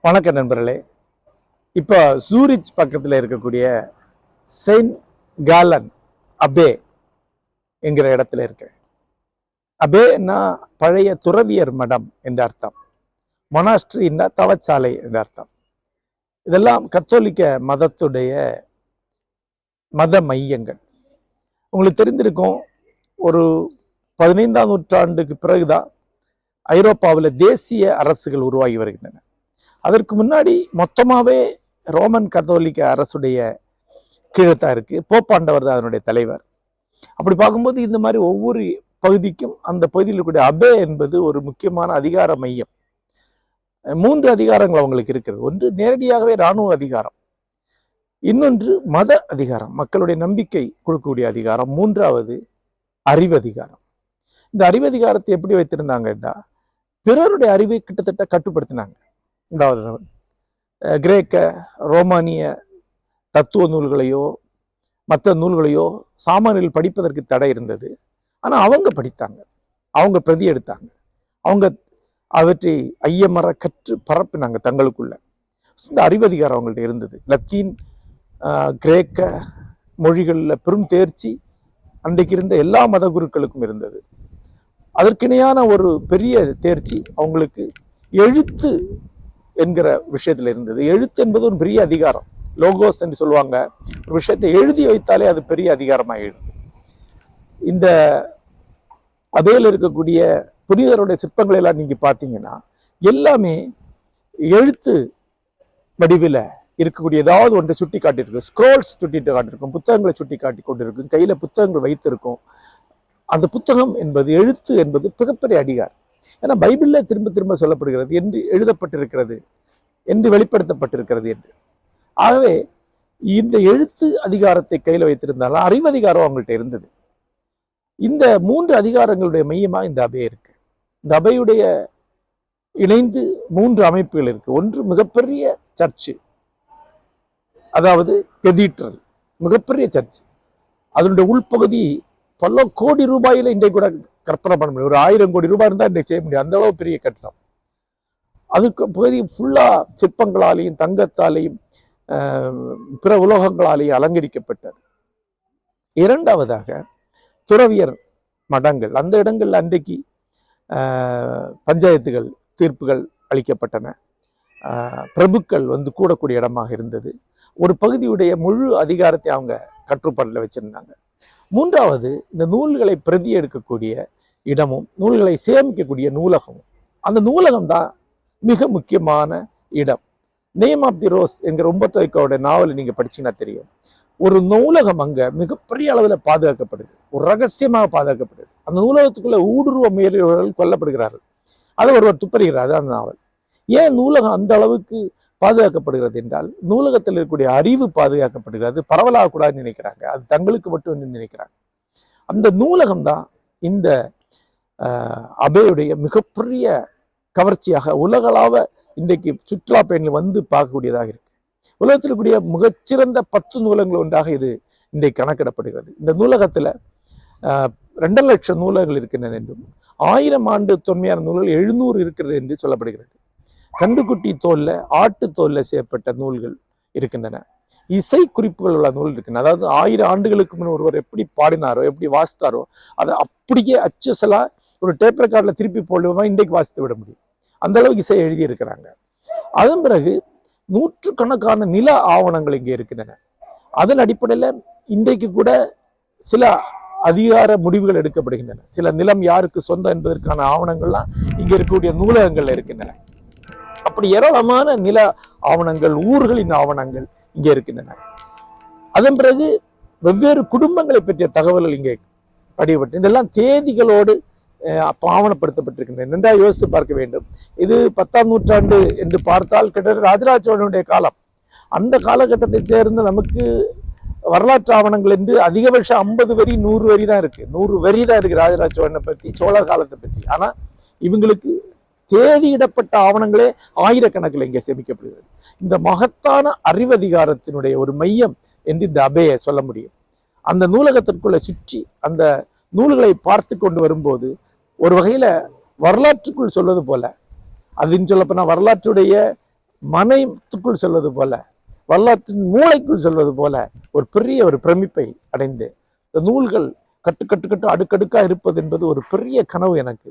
வணக்கம் நண்பர்களே. இப்போ சூரிச் பக்கத்தில் இருக்கக்கூடிய செயின்ட் காலன் அபே என்கிற இடத்துல இருக்கேன் அபேன்னா பழைய துறவியர் மடம் என்ற அர்த்தம். மொனாஸ்ட்ரின்னா தவச்சாலை என்ற அர்த்தம். இதெல்லாம் கத்தோலிக்க மதத்துடைய மத மையங்கள். உங்களுக்கு தெரிந்திருக்கும் ஒரு பதினைந்தாம் நூற்றாண்டுக்கு பிறகுதான் ஐரோப்பாவில் தேசிய அரசுகள் உருவாகி வருகின்றன. அதற்கு முன்னாடி மொத்தமாகவே ரோமன் கத்தோலிக்க அரசுடைய கீழத்தான் இருக்குது போப்பாண்டவர் தான் அதனுடைய தலைவர். அப்படி பார்க்கும்போது இந்த மாதிரி ஒவ்வொரு பகுதிக்கும் அந்த பகுதியில் இருக்கக்கூடிய அபே என்பது ஒரு முக்கியமான அதிகார மையம். மூன்று அதிகாரங்கள் அவங்களுக்கு இருக்கிறது. ஒன்று நேரடியாகவே இராணுவ அதிகாரம். இன்னொன்று மத அதிகாரம் மக்களுடைய நம்பிக்கை கொடுக்கக்கூடிய அதிகாரம். மூன்றாவது அறிவு அதிகாரம். இந்த அறிவு அதிகாரத்தை எப்படி வைத்திருந்தாங்கன்னா பிறருடைய அறிவை கிட்டத்தட்ட கட்டுப்படுத்தினாங்க. அதாவது கிரேக்க ரோமானிய தத்துவ நூல்களையோ மற்ற நூல்களையோ சாமானியர்கள் படிப்பதற்கு தடை இருந்தது. ஆனால் அவங்க படித்தாங்க. அவங்க பிரதி எடுத்தாங்க. அவங்க அவற்றை ஐயமர கற்று பரப்பினாங்க தங்களுக்குள்ள. இந்த அறிவதிகாரம் அவங்கள்ட்ட இருந்தது. லத்தீன் கிரேக்க மொழிகளில் பெரும் தேர்ச்சி அன்றைக்கு இருந்த எல்லா மத குருக்களுக்கும் இருந்தது. அதற்கிணையான ஒரு பெரிய தேர்ச்சி அவங்களுக்கு எழுத்து என்கிற விஷயத்தில் இருந்தது. எழுத்து என்பது ஒரு பெரிய அதிகாரம். லோகோஸ் என்று சொல்லுவாங்க. ஒரு விஷயத்தை எழுதி வைத்தாலே அது பெரிய அதிகாரமாகிடுது இந்த அபையில் இருக்கக்கூடிய புனிதருடைய சிற்பங்களை எல்லாம் நீங்கள் பார்த்தீங்கன்னா எல்லாமே எழுத்து வடிவில் இருக்கக்கூடிய ஏதாவது ஒன்றை சுட்டி காட்டியிருக்கும். ஸ்க்ரோல்ஸ் சுட்டிட்டு காட்டியிருக்கும். புத்தகங்களை சுட்டி காட்டி கொண்டிருக்கும். கையில் புத்தகங்கள் வைத்திருக்கும். அந்த புத்தகம் என்பது எழுத்து என்பது மிகப்பெரிய அதிகாரம் ஏன்னா பைபிளில் திரும்ப திரும்ப சொல்லப்படுகிறது என்று எழுதப்பட்டிருக்கிறது என்று வெளிப்படுத்தப்பட்டிருக்கிறது என்று. ஆகவே இந்த எழுத்து அதிகாரத்தை கையில் வைத்திருந்தாலும் அறிவதிகாரம் அவங்கள்ட்ட இருந்தது. இந்த மூன்று அதிகாரங்களுடைய மையமாக இந்த அபை இருக்கு. இந்த அபையுடைய இணைந்து மூன்று அமைப்புகள் இருக்கு. ஒன்று மிகப்பெரிய சர்ச்சு அதாவது கெதீட்ரல் மிகப்பெரிய சர்ச் அதனுடைய உள்பகுதி பல கோடி ரூபாயில இன்றைக்கு கூட கற்பனை பண்ண முடியும். ஒரு ஆயிரம் கோடி ரூபாய் இருந்தால் இன்றைக்கு செய்ய முடியும். அந்த அளவு பெரிய கட்டணம் அதுக்கு பகுதி ஃபுல்லாக சிற்பங்களாலேயும் தங்கத்தாலேயும் பிற உலோகங்களாலேயும் அலங்கரிக்கப்பட்டது. இரண்டாவதாக துறவியர் மடங்கள். அந்த இடங்களில் அன்றைக்கு பஞ்சாயத்துகள் தீர்ப்புகள் அளிக்கப்பட்டன. பிரபுக்கள் வந்து கூடக்கூடிய இடமாக இருந்தது. ஒரு பகுதியுடைய முழு அதிகாரத்தை அவங்க கற்றுப்பாட்டில் வச்சிருந்தாங்க. மூன்றாவது இந்த நூல்களை பிரதி எடுக்கக்கூடிய இடமும் நூல்களை சேமிக்கக்கூடிய நூலகமும் அந்த நூலகம் தான் மிக முக்கியமான இடம். நேம் ஆஃப் தி ரோஸ் என்கிற ஒன்பத்தொய்க்கோட நாவலை நீங்க படிச்சீங்கன்னா தெரியும். ஒரு நூலகம் அங்க மிகப்பெரிய அளவில் பாதுகாக்கப்படுது. ஒரு ரகசியமாக பாதுகாக்கப்படுது. அந்த நூலகத்துக்குள்ளே ஊடுருவ முயல்கிறவர்கள் கொல்லப்படுகிறார்கள். அதை ஒருவர் துப்பறிகிறார். அந்த நாவல். ஏன் நூலகம் அந்த அளவுக்கு பாதுகாக்கப்படுகிறது என்றால் நூலகத்தில் இருக்கக்கூடிய அறிவு பாதுகாக்கப்படுகிறது பரவலாகக்கூடாதுன்னு நினைக்கிறாங்க. அது தங்களுக்கு மட்டும் என்று நினைக்கிறாங்க. அந்த நூலகம் தான் இந்த ஆஹ், அபேயுடைய மிகப்பெரிய கவர்ச்சியாக உலகளாவ இன்றைக்கு சுற்றுலா பயணிகள் வந்து பார்க்கக்கூடியதாக இருக்கு. உலகத்தில் கூடிய மிகச்சிறந்த பத்து நூலகங்கள் ஒன்றாக இது இன்றைக்கு கணக்கிடப்படுகிறது. இந்த நூலகத்துல ஆஹ், ரெண்டரை லட்சம் நூலகங்கள் இருக்கின்றன என்றும் ஆயிரம் ஆண்டு தொன்மையான நூல்கள் எழுநூறு இருக்கிறது என்று சொல்லப்படுகிறது. கண்டுக்குட்டி தோல்ல ஆட்டு தோல்ல செய்யப்பட்ட நூல்கள் இருக்கின்றன. இசை குறிப்புகள் உள்ள நூல் இருக்கின்றன. அதாவது ஆயிரம் ஆண்டுகளுக்கு முன் ஒருவர் எப்படி பாடினாரோ எப்படி வாசித்தாரோ அதை அப்படியே அச்சசலா ஒரு டேப் ரெக்கார்டில் திருப்பி போடுவோமா இன்றைக்கு வாசித்து விட முடியும். அந்த அளவுக்கு இசை எழுதி இருக்கிறாங்க அதன் பிறகு நூற்றுக்கணக்கான நில ஆவணங்கள் இங்கே இருக்கின்றன. அதன் அடிப்படையில் இன்றைக்கு கூட சில அதிகார முடிவுகள் எடுக்கப்படுகின்றன. சில நிலம் யாருக்கு சொந்தம் என்பதற்கான ஆவணங்கள்லாம் இங்க இருக்கக்கூடிய நூலகங்கள்ல இருக்கின்றன. அப்படி ஏராளமான நில ஆவணங்கள் ஊர்களின் ஆவணங்கள் இங்கே இருக்கின்றன. அதன் பிறகு வெவ்வேறு குடும்பங்களை பற்றிய தகவல்கள் இங்கே படிக்கப்பட்டு இதெல்லாம் தேதிகளோடு அஹ், ஆவணப்படுத்தப்பட்டிருக்கின்றன. நன்றாக யோசித்து பார்க்க வேண்டும். இது பத்தாம் நூற்றாண்டு என்று பார்த்தால் கிட்டத்தட்ட ராஜராஜ சோழனுடைய காலம். அந்த காலகட்டத்தைச் சேர்ந்த நமக்கு வரலாற்று ஆவணங்கள் என்று அதிகபட்சம் ஐம்பது வரி நூறு வரி தான் இருக்கு. நூறு வரி தான் இருக்கு ராஜராஜ சோழனை பற்றி சோழர் காலத்தை பற்றி. ஆனா இவங்களுக்கு தேதியிடப்பட்ட ஆவணங்களே ஆயிரக்கணக்கில் இங்கே சேமிக்கப்படுகிறது. இந்த மகத்தான அறிவதிகாரத்தினுடைய ஒரு மையம் என்று இந்த அபையை சொல்ல முடியும். அந்த நூலகத்திற்குள்ள சுற்றி அந்த நூல்களை பார்த்து கொண்டு வரும்போது ஒரு வகையில வரலாற்றுக்குள் சொல்வது போல அதுன்னு சொல்லப்போனா வரலாற்றுடைய மனத்துக்குள் சொல்வது போல வரலாற்றின் மூளைக்குள் சொல்வது போல ஒரு பெரிய ஒரு பிரமிப்பை அடைந்து இந்த நூல்கள் கட்டு கட்டு கட்டு அடுக்கடுக்காக இருப்பது என்பது ஒரு பெரிய கனவு எனக்கு.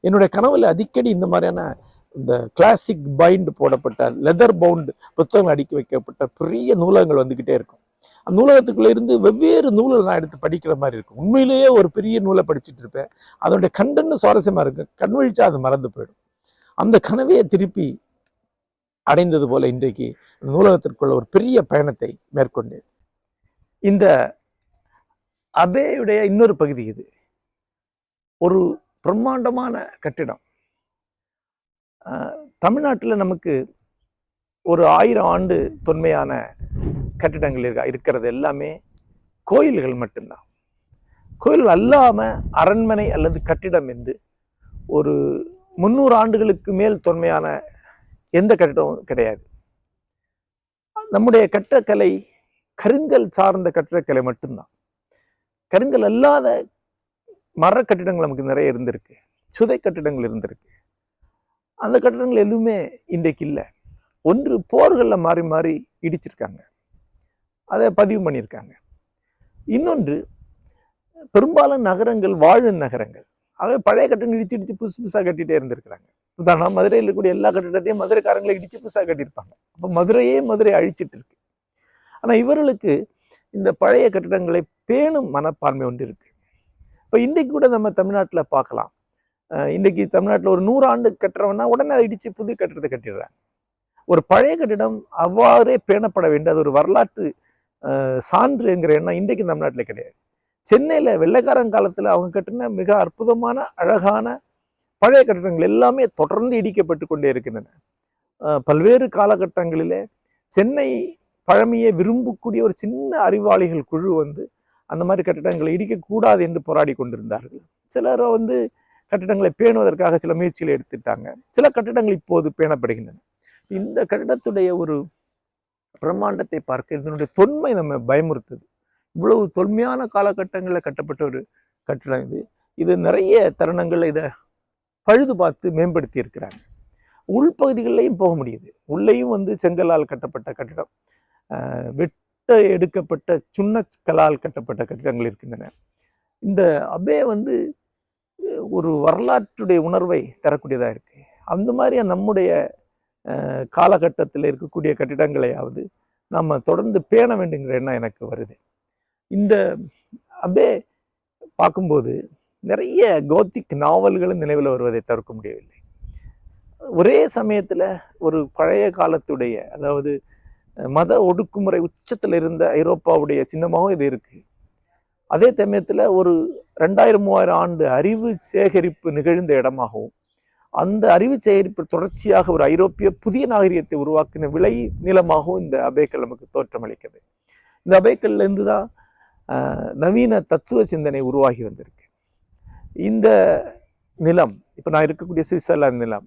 என்னுடைய கனவுல அடிக்கடி இந்த மாதிரியான இந்த கிளாசிக் பைண்ட் போடப்பட்ட லெதர் பவுண்ட் புத்தகங்கள் அடுக்கி வைக்கப்பட்ட பெரிய நூலகங்கள் வந்துக்கிட்டே இருக்கும். அந்த நூலகத்துக்குள்ள இருந்து வெவ்வேறு நூல்களை நான் எடுத்து படிக்கிற மாதிரி இருக்கும். உண்மையிலேயே ஒரு பெரிய நூலை படிச்சுட்டு இருப்பேன். அதனுடைய கண்டன்னு சுவாரஸ்யமா இருக்கும் கண் விழிச்சா அது மறந்து போயிடும். அந்த கனவையை திருப்பி அடைந்தது போல இன்றைக்கு இந்த நூலகத்திற்குள்ள ஒரு பெரிய பயணத்தை மேற்கொண்டேன். இந்த அபேயுடைய இன்னொரு பகுதி இது. ஒரு பிரம்மாண்டமான கட்டிடம். தமிழ்நாட்டில் நமக்கு ஒரு ஆயிரம் ஆண்டு தொன்மையான கட்டிடங்கள் இருக்க இருக்கிறது எல்லாமே கோயில்கள் மட்டும்தான். கோயில் அல்லாமல் அரண்மனை அல்லது கட்டிடம் என்று ஒரு முந்நூறு ஆண்டுகளுக்கு மேல் தொன்மையான எந்த கட்டிடமும் கிடையாது. நம்முடைய கட்டக்கலை கருங்கல் சார்ந்த கட்டிடக்கலை மட்டும்தான். கருங்கல் அல்லாத மர கட்டிடங்கள் நமக்கு நிறைய இருந்திருக்கு. சுதை கட்டிடங்கள் இருந்திருக்கு. அந்த கட்டிடங்கள் எதுவுமே இன்றைக்கு இல்லை. ஒன்று போர்களில் மாறி மாறி இடிச்சிருக்காங்க. அதை பதிவு பண்ணியிருக்காங்க. இன்னொன்று பெரும்பாலும் நகரங்கள் வாழும் நகரங்கள். ஆகவே பழைய கட்டிடங்கள் இடிச்சு இடிச்சு புதுசு புதுசாக கட்டிகிட்டே இருந்திருக்கிறாங்க. உதாரணம் மதுரையில் இருக்கக்கூடிய எல்லா கட்டிடத்தையும் மதுரைக்காரங்களை இடிச்சு புதுசாக கட்டியிருப்பாங்க. அப்போ மதுரையே மதுரை அழிச்சிட்டு இருக்கு. ஆனால் இவர்களுக்கு இந்த பழைய கட்டிடங்களை பேணும் மனப்பான்மை ஒன்று இருக்கு. இப்போ இன்றைக்கு கூட நம்ம தமிழ்நாட்டில் பார்க்கலாம். இன்றைக்கி இன்றைக்கு தமிழ்நாட்டில் ஒரு நூறு ஆண்டு கட்டுறவன்னா உடனே அதை இடித்து புது கட்டிடத்தை கட்டிடுறாங்க. ஒரு பழைய கட்டிடம் அவ்வாறே பேணப்பட வேண்டும் அது ஒரு வரலாற்று சான்றுங்கிற எண்ணம் இன்றைக்கு தமிழ்நாட்டில் கிடையாது. சென்னையில் வெள்ளைக்காரன் காலத்தில் அவங்க கட்டின மிக அற்புதமான அழகான பழைய கட்டிடங்கள் எல்லாமே தொடர்ந்து இடிக்கப்பட்டு கொண்டே இருக்கின்றன. பல்வேறு காலகட்டங்களிலே சென்னை பழமையை விரும்பக்கூடிய ஒரு சின்ன அறிவாளிகள் குழு வந்து அந்த மாதிரி கட்டிடங்களை இடிக்கக்கூடாது என்று போராடி கொண்டிருந்தார்கள். சிலர் வந்து கட்டிடங்களை பேணுவதற்காக சில முயற்சிகளை எடுத்துட்டாங்க. சில கட்டிடங்கள் இப்போது பேணப்படுகின்றன. இந்த கட்டிடத்துடைய ஒரு பிரம்மாண்டத்தை பார்க்க இதனுடைய தொன்மை நம்ம பயமுறுத்துது. இவ்வளவு தொன்மையான காலகட்டங்களில் கட்டப்பட்ட ஒரு கட்டிடம் இது. இது நிறைய தருணங்களில் இதை பழுது பார்த்து மேம்படுத்தி இருக்கிறாங்க. உள்பகுதிகளிலையும் போக முடியுது. உள்ளேயும் வந்து செங்கலால் கட்டப்பட்ட கட்டிடம். வெட் வெட்ட எடுக்கப்பட்ட சுண்ணக்கலால் கட்டப்பட்ட கட்டிடங்கள் இருக்கின்றன. இந்த அபே வந்து ஒரு வரலாற்றுடைய உணர்வை தரக்கூடியதாக இருக்குது அந்த மாதிரி நம்முடைய காலகட்டத்தில் இருக்கக்கூடிய கட்டிடங்களையாவது நம்ம தொடர்ந்து பேண வேண்டுங்கிற எண்ணம் எனக்கு வருது. இந்த அபே பார்க்கும்போது நிறைய கோத்திக் நாவல்களும் நினைவில் வருவதை தவிர்க்க முடியவில்லை. ஒரே சமயத்தில் ஒரு பழைய காலத்துடைய அதாவது மத ஒடுக்குமுறை உச்சத்தில் இருந்த ஐரோப்பாவுடைய சின்னமாகவும் இது இருக்குது அதே சமயத்தில் ஒரு ரெண்டாயிரம் மூவாயிரம் ஆண்டு அறிவு சேகரிப்பு நிகழ்ந்த இடமாகவும் அந்த அறிவு சேகரிப்பு தொடர்ச்சியாக ஒரு ஐரோப்பிய புதிய நாகரிகத்தை உருவாக்கின விளை நிலமாகவும் இந்த அபேக்கல் நமக்கு தோற்றமளிக்கிறது இந்த அபேக்கல்லேருந்து தான் நவீன தத்துவ சிந்தனை உருவாகி வந்திருக்கு. இந்த நிலம் இப்போ நான் இருக்கக்கூடிய சுவிட்சர்லாந்து நிலம்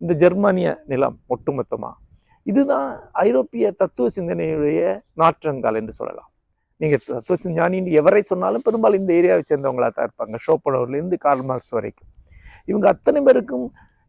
இந்த ஜெர்மானிய நிலம் ஒட்டுமொத்தமாக இதுதான் ஐரோப்பிய தத்துவ சிந்தனையுடைய நாற்றங்கால் என்று சொல்லலாம். நீங்கள் தத்துவ சிந்தானின்னு எவரை சொன்னாலும் பெரும்பாலும் இந்த ஏரியாவை சேர்ந்தவங்களா தான் இருப்பாங்க. ஷோப்பனூர்லேருந்து கார்ல் மார்க்ஸ் வரைக்கும். இவங்க அத்தனை பேருக்கும்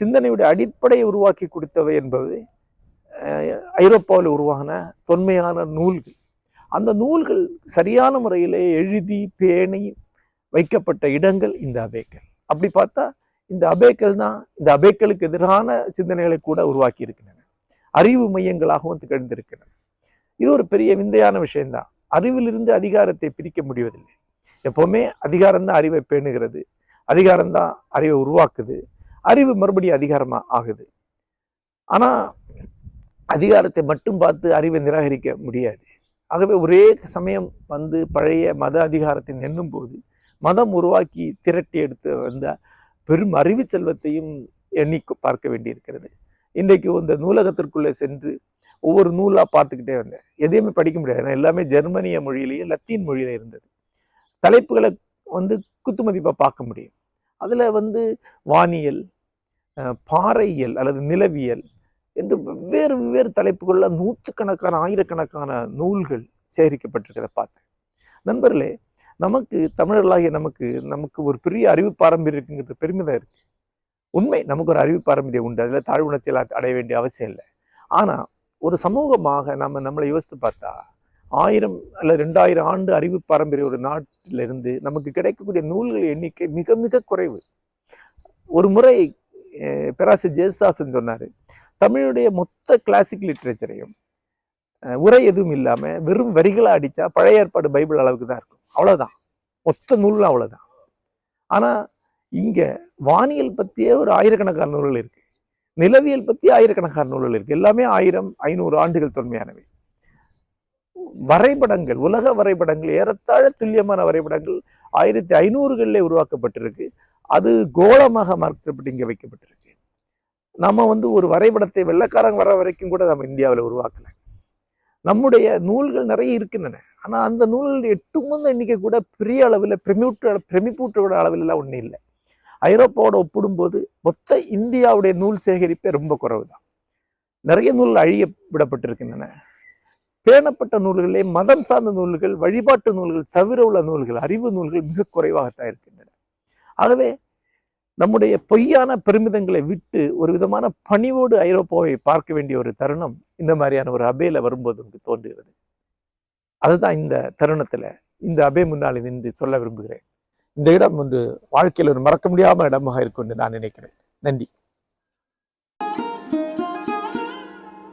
சிந்தனையுடைய அடிப்படையை உருவாக்கி கொடுத்தவை என்பது ஐரோப்பாவில் உருவான தொன்மையான நூல்கள். அந்த நூல்கள் சரியான முறையிலே எழுதி பேணி வைக்கப்பட்ட இடங்கள் இந்த அபேக்கள். அப்படி பார்த்தா இந்த அபேக்கள் தான் இந்த அபேக்களுக்கு எதிரான சிந்தனைகளை கூட உருவாக்கி இருக்கின்றன அறிவு மையங்களாகவும் திகழ்ந்திருக்கின்றன இது ஒரு பெரிய விந்தையான விஷயம்தான். அறிவிலிருந்து அதிகாரத்தை பிரிக்க முடிவதில்லை. எப்போவுமே அதிகாரம் தான் அறிவை பேணுகிறது. அதிகாரம்தான் அறிவை உருவாக்குது. அறிவு மறுபடியும் அதிகாரமாக ஆகுது. ஆனால் அதிகாரத்தை மட்டும் பார்த்து அறிவை நிராகரிக்க முடியாது. ஆகவே ஒரே சமயம் வந்து பழைய மத அதிகாரத்தை எண்ணும் போது மதம் உருவாக்கி திரட்டி எடுத்து வந்த பெரும் அறிவு செல்வத்தையும் எண்ணி பார்க்க வேண்டியிருக்கிறது. இன்றைக்கு இந்த நூலகத்திற்குள்ளே சென்று ஒவ்வொரு நூலாக பார்த்துக்கிட்டே வந்தேன். எதையுமே படிக்க முடியாது. ஏன்னா எல்லாமே ஜெர்மனிய மொழியிலேயே லத்தீன் மொழியில் இருந்தது. தலைப்புகளை வந்து குத்துமதிப்பாக பார்க்க முடியும். அதில் வந்து வானியல் பாறையியல் அல்லது நிலவியல் என்று வெவ்வேறு வெவ்வேறு தலைப்புகளில் நூற்றுக்கணக்கான ஆயிரக்கணக்கான நூல்கள் சேகரிக்கப்பட்டிருக்கிறத பார்த்தேன். நண்பர்களே நமக்கு தமிழர்களாகிய நமக்கு நமக்கு ஒரு பெரிய அறிவு பாரம்பரியம் இருக்குங்கிற பெருமிதம் இருக்குது உண்மை நமக்கு ஒரு அறிவு பாரம்பரியம் உண்டு. அதில் தாழ்வுணர்ச்சியில் அடைய வேண்டிய அவசியம் இல்லை. ஆனால் ஒரு சமூகமாக நம்ம நம்மளை யோசித்து பார்த்தா ஆயிரம் அல்ல ரெண்டாயிரம் ஆண்டு அறிவு பாரம்பரிய ஒரு நாட்டிலிருந்து நமக்கு கிடைக்கக்கூடிய நூல்கள் எண்ணிக்கை மிக மிக குறைவு. ஒரு முறை அஹ், பேராசிரியர் ஜெயசுதாசன் சொன்னார் தமிழுடைய மொத்த கிளாசிக் லிட்ரேச்சரையும் உரை எதுவும் இல்லாமல் வெறும் வரிகளாக அடித்தா பழைய ஏற்பாடு பைபிள் அளவுக்கு தான் இருக்கும். அவ்வளோதான் மொத்த நூல்லாம் அவ்வளோதான் ஆனால் இங்கே வானியல் பற்றியே ஒரு ஆயிரக்கணக்கான நூல்கள் இருக்குது நிலவியல் பற்றி ஆயிரக்கணக்கான நூல்கள் இருக்குது எல்லாமே ஆயிரம் ஐநூறு ஆண்டுகள் தொன்மையானவை. வரைபடங்கள் உலக வரைபடங்கள் ஏறத்தாழ துல்லியமான வரைபடங்கள் ஆயிரத்தி ஐநூறுகளிலே உருவாக்கப்பட்டிருக்கு. அது கோலமாக மாற்றப்பட்டு இங்கே வைக்கப்பட்டிருக்கு. நம்ம வந்து ஒரு வரைபடத்தை வெள்ளக்காரங்க வர வரைக்கும் கூட நம்ம இந்தியாவில் உருவாக்கலை. நம்முடைய நூல்கள் நிறைய இருக்கின்றன. ஆனால் அந்த நூல்கள் எட்டுமந்த எண்ணிக்கை கூட பெரிய அளவில் பிரமியூட்டு பிரமிப்பூட்டோட அளவிலலாம் ஒன்றும் இல்லை. ஐரோப்பாவோட ஒப்பிடும்போது மொத்த இந்தியாவுடைய நூல் சேகரிப்பே ரொம்ப குறைவு தான் நிறைய நூல்கள் அழிய விடப்பட்டிருக்கின்றன. பேணப்பட்ட நூல்களே மதம் சார்ந்த நூல்கள் வழிபாட்டு நூல்கள் தவிர உள்ள நூல்கள் அறிவு நூல்கள் மிக குறைவாகத்தான் இருக்கின்றன. ஆகவே நம்முடைய பொய்யான பெருமிதங்களை விட்டு ஒரு விதமான பணிவோடு ஐரோப்பாவை பார்க்க வேண்டிய ஒரு தருணம் இந்த மாதிரியான ஒரு அபேல வரும்போது நமக்கு தோன்றுகிறது. அதுதான் இந்த தருணத்துல இந்த அபே முன்னால் நின்று சொல்ல விரும்புகிறேன். இந்த இடம் வந்து வாழ்க்கையில் ஒரு மறக்க முடியாம இடமாக இருக்கும் என்று நான் நினைக்கிறேன். நன்றி.